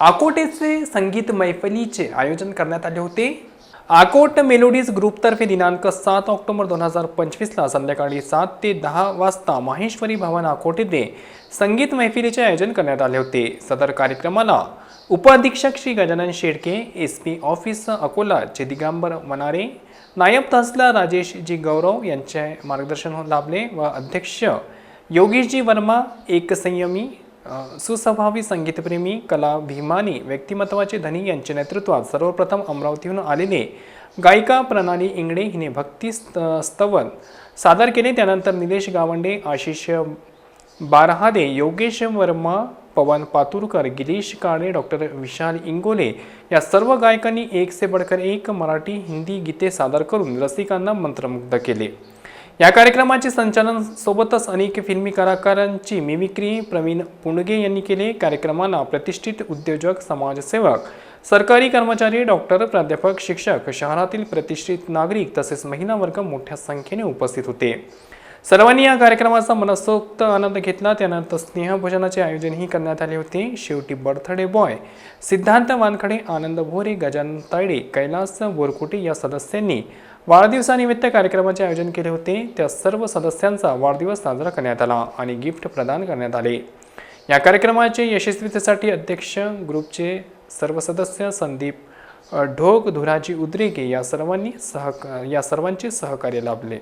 आकोटेचे संगीत मैफलीचे आयोजन करण्यात आले होते. आकोट मेलोडीज ग्रुपतर्फे दिनांक सात ऑक्टोबर दोन हजार पंचवीसला संध्याकाळी सात ते दहा वाजता माहेश्वरी भवन आकोट येथे संगीत मैफिलीचे आयोजन करण्यात आले होते. सदर कार्यक्रमाला उपअधीक्षक Shri Gajanan Shedke S P office Akola चे दिगंबर मनारे नायब तहसीलदार राजेशजी गौरव यांचे मार्गदर्शन लाभले व अध्यक्ष योगेशजी वर्मा एक संयमी सुस्वभावी संगीतप्रेमी कला भीमानी व्यक्तिमत्वाचे धनी यांच्या नेतृत्वात सर्वप्रथम अमरावतीहून आलेले गायिका प्रणाली इंगडे हिने भक्ती स्त स्तवन सादर केले. त्यानंतर निलेश गावंडे आशिष बारहादे योगेश वर्मा पवन पातुरकर गिरीश काळे डॉक्टर विशाल इंगोले या सर्व गायकांनी एक से बडकर एक मराठी हिंदी गीते सादर करून रसिकांना मंत्रमुग्ध केले. या कार्यक्रमाचे संचालन सोबतच अनेक फिल्मी कलाकारांची मिमिक्री प्रवीण पुंडगे यांनी केले. कार्यक्रमाला प्रतिष्ठित उद्योजक समाजसेवक सरकारी कर्मचारी डॉक्टर प्राध्यापक शिक्षक शहरातील प्रतिष्ठित नागरिक तसेच महिला वर्ग मोठ्या संख्येने उपस्थित होते. सर्वांनी या कार्यक्रमाचा मनसोक्त आनंद घेतला. त्यानंतर स्नेहभोजनाचे आयोजनही करण्यात आले होते. शेवटी बर्थडे बॉय सिद्धांत वानखडे आनंद भोरे गजानन तायडे कैलास बोरकुटे या सदस्यांनी वाढदिवसानिमित्त कार्यक्रमाचे आयोजन केले होते. त्या सर्व सदस्यांचा वाढदिवस साजरा करण्यात आला आणि गिफ्ट प्रदान करण्यात आले. या कार्यक्रमाचे यशस्वीतेसाठी अध्यक्ष ग्रुपचे सर्व सदस्य संदीप ढोक धुराजी उद्रेके या सर्वांनी सहक या सर्वांचे सहकार्य लाभले.